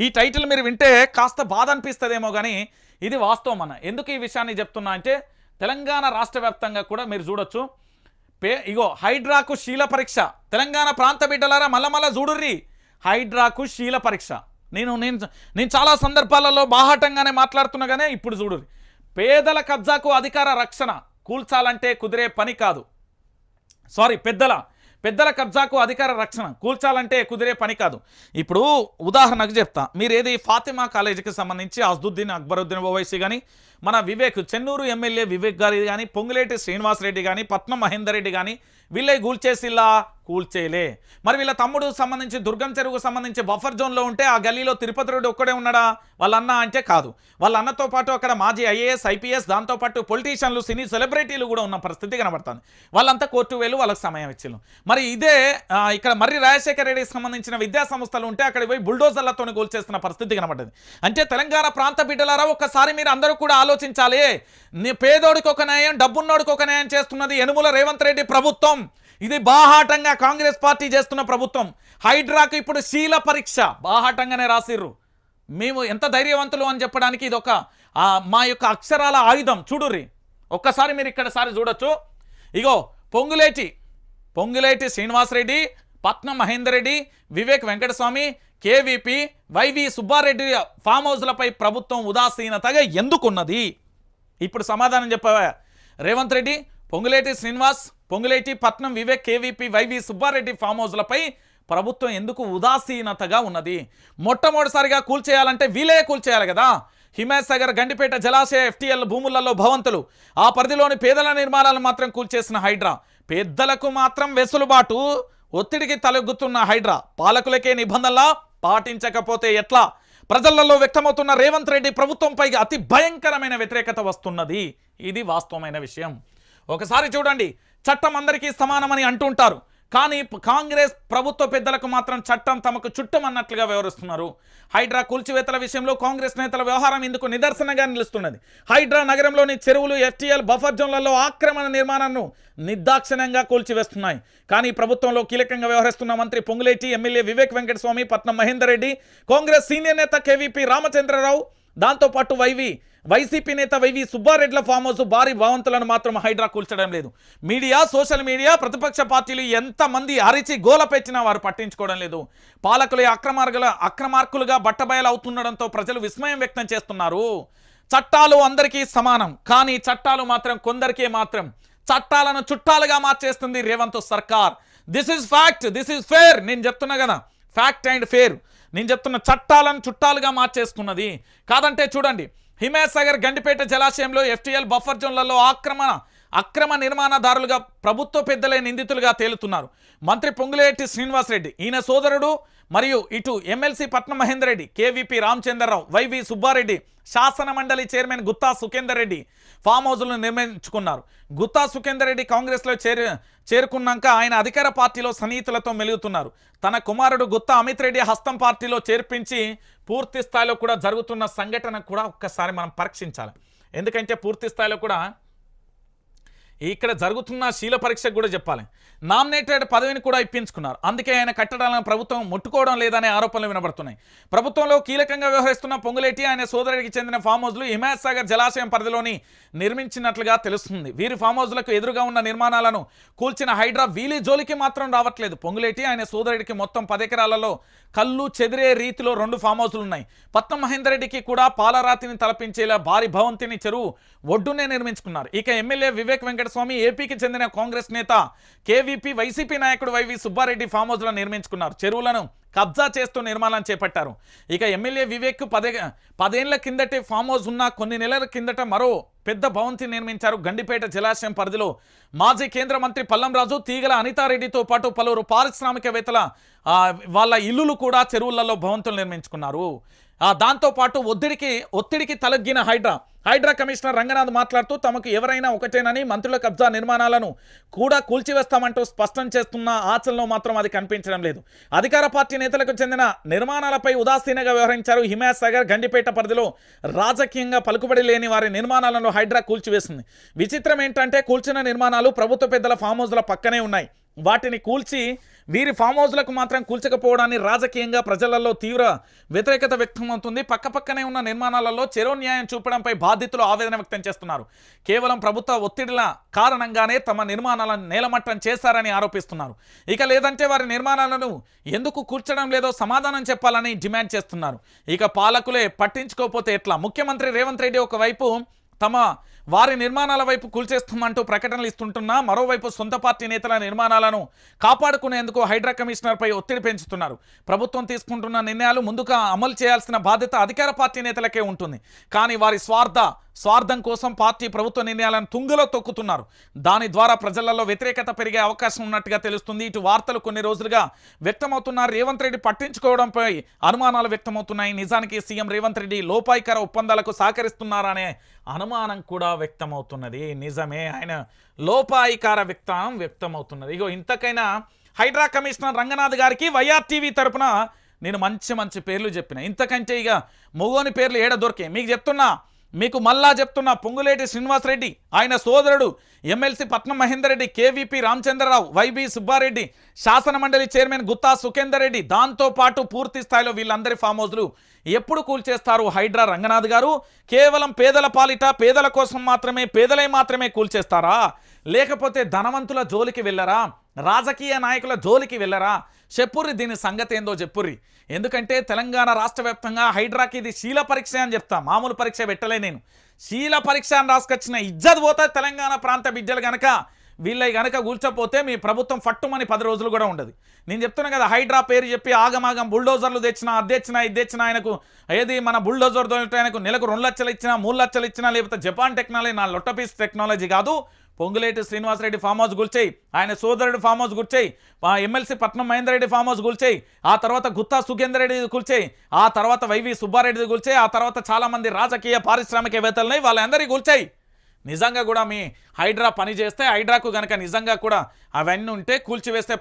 ఈ టైటిల్ మీరు వింటే కాస్త బాధ అనిపిస్తుందేమో కానీ ఇది వాస్తవం అన్న. ఎందుకు ఈ విషయాన్ని చెప్తున్నా అంటే తెలంగాణ రాష్ట్ర వ్యాప్తంగా కూడా మీరు చూడొచ్చు. పే ఇగో హైడ్రాకు శీల పరీక్ష. తెలంగాణ ప్రాంత బిడ్డలారా మల్ల మల్ల చూడుర్రి. హైడ్రాకు శీల పరీక్ష. నేను నేను నేను చాలా సందర్భాలలో బాహాటంగానే మాట్లాడుతున్నా కానీ ఇప్పుడు చూడురి పేదల కబ్జాకు అధికార రక్షణ కూల్చాలంటే కుదిరే పని కాదు. సారీ పెద్దల పెద్దల కబ్జాకు అధికార రక్షణ. కూల్చాలంటే కుదిరే పని కాదు. ఇప్పుడు ఉదాహరణకు చెప్తా. మీరేది ఫాతిమా కాలేజీకి సంబంధించి అజ్దుద్దీన్ అక్బరుద్దీన్ ఓవైసీ కానీ మన వివేక్ చెన్నూరు ఎమ్మెల్యే వివేక్ గారి కానీ పొంగులేటి శ్రీనివాసరెడ్డి కానీ పట్నం మహేందర్ రెడ్డి కానీ వీళ్ళే కూల్చేసిల్లా కూల్చేయలే. మరి వీళ్ళ తమ్ముడు సంబంధించి దుర్గం చెరువుకు సంబంధించి బఫర్ జోన్లో ఉంటే ఆ గల్లీలో తిరుపతి రెడ్డి ఒక్కడే ఉన్నాడా? వాళ్ళ అన్న అంటే కాదు. వాళ్ళ అన్నతో పాటు అక్కడ మాజీ ఐఏఎస్ ఐపీఎస్ దాంతోపాటు పొలిటీషియన్లు సినీ సెలబ్రిటీలు కూడా ఉన్న పరిస్థితి కనబడుతుంది. వాళ్ళంతా కోర్టు వేలు వాళ్ళకి సమయం ఇచ్చిండు మరి ఇదే ఇక్కడ మర్రి రాజశేఖర రెడ్డికి సంబంధించిన విద్యా సంస్థలు ఉంటే అక్కడ పోయి బుల్డోజర్లతో కూల్చేస్తున్న పరిస్థితి కనబడ్డది. అంటే తెలంగాణ ప్రాంత బిడ్డలారా ఒక్కసారి మీరు అందరూ కూడా ఆలోచించాలి. నీ పేదోడికి ఒక న్యాయం డబ్బున్నోడికి ఒక న్యాయం చేస్తున్నది యనుముల రేవంత్ రెడ్డి ప్రభుత్వం. ఇది బాహాటంగా కాంగ్రెస్ పార్టీ చేస్తున్న ప్రభుత్వం. హైడ్రాకు ఇప్పుడు శీల పరీక్ష. బాహాటంగానే రాసిర్రు. మేము ఎంత ధైర్యవంతులు అని చెప్పడానికి ఇది ఒక మా యొక్క అక్షరాల ఆయుధం. చూడుర్రి. ఒక్కసారి మీరు ఇక్కడ సారి చూడొచ్చు. ఇగో Ponguleti. Ponguleti Srinivasa Reddy Patnam Mahender Reddy Vivek Venkataswamy KVP YV Subba Reddy farm హౌస్లపై ప్రభుత్వం ఉదాసీనతగా ఎందుకున్నది? ఇప్పుడు సమాధానం చెప్పవా? Revanth Reddy Ponguleti Srinivas Ponguleti Patnam Vivek KVP YV Subba Reddy farm హౌస్లపై ప్రభుత్వం ఎందుకు ఉదాసీనతగా ఉన్నది? మొట్టమొదటిసారిగా కూల్చేయాలంటే వీలే కూల్చేయాలి కదా? హిమాయత్సాగర్ గండిపేట జలాశయ ఎఫ్టీఎల్ భూములలో భవంతులు. ఆ పరిధిలోని పేదల నిర్మాణాలను మాత్రం కూల్చేసిన హైడ్రా. పెద్దలకు మాత్రం వెసులుబాటు. ఒత్తిడికి తలెగ్గుతున్న హైడ్రా. పాలకులకే నిబంధనలా? పాటించకపోతే ఎట్లా? ప్రజలలో వ్యక్తమవుతున్న రేవంత్ రెడ్డి ప్రభుత్వంపై అతి భయంకరమైన వ్యతిరేకత వస్తున్నది. ఇది వాస్తవమైన విషయం. ఒకసారి చూడండి. చట్టం అందరికీ సమానమని అంటుంటారు కానీ కాంగ్రెస్ ప్రభుత్వ పెద్దలకు మాత్రం చట్టం తమకు చుట్టం అన్నట్లుగా వ్యవహరిస్తున్నారు. హైడ్రా కూల్చివేతల విషయంలో కాంగ్రెస్ నేతల వ్యవహారం ఇందుకు నిదర్శనంగా నిలుస్తున్నది. హైడ్రా నగరంలోని చెరువులు ఎఫ్టీఎల్ బఫర్ జోన్లలో ఆక్రమణ నిర్మాణాన్ని నిర్దాక్షిణ్యంగా కూల్చివేస్తున్నాయి. కానీ ప్రభుత్వంలో కీలకంగా వ్యవహరిస్తున్న మంత్రి పొంగులేటి ఎమ్మెల్యే వివేక్ వెంకటస్వామి పట్నం మహేందర్ రెడ్డి కాంగ్రెస్ సీనియర్ నేత కేవీపీ రామచంద్రరావు దాంతోపాటు వైవి వైసీపీ నేత వైవి సుబ్బారెడ్ల ఫామ్ హౌస్ భారీ భవంతులను మాత్రం హైడ్రా కూల్చడం లేదు. మీడియా సోషల్ మీడియా ప్రతిపక్ష పార్టీలు ఎంతమంది అరిచి గోల పెట్టినా వారు పట్టించుకోవడం లేదు. పాలకులు అక్రమార్గుల అక్రమార్కులుగా బట్టబయలు అవుతుండడంతో ప్రజలు విస్మయం వ్యక్తం చేస్తున్నారు. చట్టాలు అందరికీ సమానం కానీ చట్టాలు మాత్రం కొందరికే మాత్రం చట్టాలను చుట్టాలుగా మార్చేస్తుంది రేవంత్ సర్కార్. This is fact this is fair నేను చెప్తున్నా కదా ఫ్యాక్ట్ అండ్ ఫేర్ నేను చెప్తున్న చట్టాలను చుట్టాలుగా మార్చేసుకున్నది కాదంటే చూడండి హిమాయత్ సాగర్ గండిపేట జలాశయంలో ఎఫ్టీఎల్ బఫర్ జోన్లలో ఆక్రమణ అక్రమ నిర్మాణదారులుగా ప్రభుత్వ పెద్దలే నిందితులుగా తేలుతున్నారు. మంత్రి పొంగులేటి శ్రీనివాసరెడ్డి ఈయన సోదరుడు మరియు ఇటు MLC Patnam Mahender Reddy KVP Ramachandra Rao YV Subba Reddy శాసన మండలి చైర్మన్ గుత్తా సుఖేందర్ రెడ్డి ఫామ్ హౌస్లను నిర్మించుకున్నారు. గుత్తా సుఖేందర్ రెడ్డి కాంగ్రెస్లో చేరు చేరుకున్నాక ఆయన అధికార పార్టీలో సన్నిహితులతో మెలుగుతున్నారు. తన కుమారుడు గుత్తా అమిత్ రెడ్డి హస్తం పార్టీలో చేర్పించి పూర్తి స్థాయిలో కూడా జరుగుతున్న సంఘటన కూడా ఒక్కసారి మనం పరీక్షించాలి. ఎందుకంటే పూర్తి స్థాయిలో కూడా ఇక్కడ జరుగుతున్న శీల పరీక్షకు కూడా చెప్పాలి. నామినేటెడ్ పదవిని కూడా ఇప్పించుకున్నారు. అందుకే ఆయన కట్టడాలను ప్రభుత్వం ముట్టుకోవడం లేదనే ఆరోపణలు వినబడుతున్నాయి. ప్రభుత్వంలో కీలకంగా వ్యవహరిస్తున్న పొంగులేటి ఆయన సోదరుడికి చెందిన ఫామ్ హౌజ్లు హిమాయత్ సాగర్ జలాశయం పరిధిలోని నిర్మించినట్లుగా తెలుస్తుంది. వీరి ఫామ్ హౌజ్లకు ఎదురుగా ఉన్న నిర్మాణాలను కూల్చిన హైడ్రా వీలి జోలికి మాత్రం రావట్లేదు. పొంగులేటి ఆయన సోదరుడికి మొత్తం పదెకరాలలో కళ్ళు చెదిరే రీతిలో రెండు ఫామ్ హౌజ్లు ఉన్నాయి. పట్నం మహేందర్రెడ్డికి కూడా పాలరాతిని తలపించేలా భారీ భవంతిని చెరువు ఒడ్డునే నిర్మించుకున్నారు. ఇక ఎమ్మెల్యే వివేక్ వెంకట వెంకటస్వామి ఏపీకి చెందిన కాంగ్రెస్ నేత కేవీపీ వైసీపీ నాయకుడు వైవి సుబ్బారెడ్డి ఫామ్ హౌస్లో నిర్మించుకున్నారు. చెరువులను కబ్జా చేస్తూ నిర్మాణం చేపట్టారు. ఇక ఎమ్మెల్యే వివేక్ పదే పదేళ్ళ కిందటే ఫామ్ హౌస్ ఉన్న కొన్ని నెలల కిందట మరో పెద్ద భవంతి నిర్మించారు. గండిపేట జలాశయం పరిధిలో మాజీ కేంద్ర మంత్రి పల్లంరాజు తీగల అనితారెడ్డితో పాటు పలువురు పారిశ్రామికవేత్తల వాళ్ళ ఇల్లులు కూడా చెరువులలో భవంతులు నిర్మించుకున్నారు. దాంతోపాటు ఒత్తిడికి ఒత్తిడికి తలగ్గిన హైడ్రా హైడ్రా కమిషనర్ రంగనాథ్ మాట్లాడుతూ తమకు ఎవరైనా ఒకటేనని మంత్రుల కబ్జా నిర్మాణాలను కూడా కూల్చివేస్తామంటూ స్పష్టం చేస్తున్న ఆచరణలో మాత్రం అది కనిపించడం లేదు. అధికార పార్టీ నేతలకు చెందిన నిర్మాణాలపై ఉదాసీనంగా వ్యవహరించారు హిమాయత్ సాగర్ గండిపేట పరిధిలో రాజకీయంగా పలుకుబడి లేని వారి నిర్మాణాలను హైడ్రా కూల్చివేసింది. విచిత్రం ఏంటంటే కూల్చిన నిర్మాణాలు ప్రభుత్వ పెద్దల ఫామ్ హౌస్ల పక్కనే ఉన్నాయి. వాటిని కూల్చి వీరి ఫామ్ హౌస్లకు మాత్రం కూల్చకపోవడాన్ని రాజకీయంగా ప్రజలలో తీవ్ర వ్యతిరేకత వ్యక్తమవుతుంది. పక్కపక్కనే ఉన్న నిర్మాణాలలో చెరో న్యాయం చూపడంపై బాధితులు ఆవేదన వ్యక్తం చేస్తున్నారు. కేవలం ప్రభుత్వ ఒత్తిడిల కారణంగానే తమ నిర్మాణాలను నేలమట్టం చేశారని ఆరోపిస్తున్నారు. ఇక లేదంటే వారి నిర్మాణాలను ఎందుకు కూర్చడం లేదో సమాధానం చెప్పాలని డిమాండ్ చేస్తున్నారు. ఇక పాలకులే పట్టించుకోకపోతే ఎట్లా? ముఖ్యమంత్రి రేవంత్ రెడ్డి ఒకవైపు తమ వారి నిర్మాణాల వైపు కూల్చేస్తామంటూ ప్రకటనలు ఇస్తుంటున్నా మరోవైపు సొంత పార్టీ నేతల నిర్మాణాలను కాపాడుకునేందుకు హైడ్రా కమిషనర్పై ఒత్తిడి పెంచుతున్నారు. ప్రభుత్వం తీసుకుంటున్న నిర్ణయాలు ముందుగా అమలు చేయాల్సిన బాధ్యత అధికార పార్టీ నేతలకే ఉంటుంది. కానీ వారి స్వార్థ స్వార్థం కోసం పార్టీ ప్రభుత్వ నిర్ణయాలను తుంగలో తొక్కుతున్నారు. దాని ద్వారా ప్రజలలో వ్యతిరేకత పెరిగే అవకాశం ఉన్నట్టుగా తెలుస్తుంది. ఇటు వార్తలు కొన్ని రోజులుగా వ్యక్తమవుతున్న రేవంత్ రెడ్డి పట్టించుకోవడంపై అనుమానాలు వ్యక్తమవుతున్నాయి. నిజానికి సీఎం రేవంత్ రెడ్డి లోపాయికర ఒప్పందాలకు సహకరిస్తున్నారనే అనుమానం కూడా వ్యక్తమవుతున్నది. నిజమే ఆయన లోపాయికార వ్యక్తం వ్యక్తమవుతున్నది. ఇగో ఇంతకైనా హైడ్రా కమిషనర్ రంగనాథ్ గారికి వైఆర్ టీవీ తరపున నేను మంచి మంచి పేర్లు చెప్పిన. ఇంతకంటే ఇక మొగోని పేర్లు ఏడ దొరికే మీకు చెప్తున్నా మీకు మళ్ళా చెప్తున్న పొంగులేటి శ్రీనివాసరెడ్డి ఆయన సోదరుడు MLC Patnam Mahender Reddy KVP Ramachandrarao YV Subbareddy శాసన మండలి చైర్మన్ గుత్తా సుఖేందర్ రెడ్డి దాంతో పాటు పూర్తి స్థాయిలో వీళ్ళందరి ఫామ్ హౌస్లు ఎప్పుడు కూల్చేస్తారు హైడ్రా రంగనాథ్ గారు? కేవలం పేదల పాలిట పేదల కోసం మాత్రమే పేదలై మాత్రమే కూల్చేస్తారా లేకపోతే ధనవంతుల జోలికి వెళ్ళరా? రాజకీయ నాయకుల జోలికి వెళ్ళరా? చెప్పుర్రి దీని సంగతి ఏందో చెప్పుర్రి. ఎందుకంటే తెలంగాణ రాష్ట్ర వ్యాప్తంగా హైడ్రాకి ఇది శీల పరీక్ష అని చెప్తా. మామూలు పరీక్ష పెట్టలే నేను. శీల పరీక్ష అని రాసుకొచ్చిన ఇజ్జత్ పోతే తెలంగాణ ప్రాంత బిడ్డలు గనక వీళ్ళవి గనక కూల్చపోతే మీ ప్రభుత్వం ఫట్టుమని పది రోజులు కూడా ఉండదు. నేను చెప్తున్నా కదా హైడ్రా పేరు చెప్పి ఆగమాగం బుల్డోజర్లు తెచ్చినా అది తెచ్చినా ఆయనకు ఏది మన బుల్డోజర్ ఆయనకు నెలకు రెండు లక్షలు ఇచ్చినా మూడు లక్షలు ఇచ్చినా లేకపోతే జపాన్ టెక్నాలజీ నా లొట్టపీస్ టెక్నాలజీ కాదు పొంగులేటి శ్రీనివాసరెడ్డి ఫామ్ హౌస్ గుల్చేయి ఆయన సోదరుడు farm house గుర్చేయి MLC Patnam Mahender Reddy farm house గుల్చేయి ఆ తర్వాత గుత్తా సుఖేందర్ రెడ్డి కూల్చేయి ఆ తర్వాత వైవి సుబ్బారెడ్డి కూల్చేయి ఆ తర్వాత చాలా మంది రాజకీయ పారిశ్రామికవేత్తలని వాళ్ళందరికీ కూల్చేయి నిజంగా కూడా మీ హైడ్రా పని చేస్తే హైడ్రాకు కనుక నిజంగా కూడా అవన్నీ ఉంటే కూల్చివేస్తే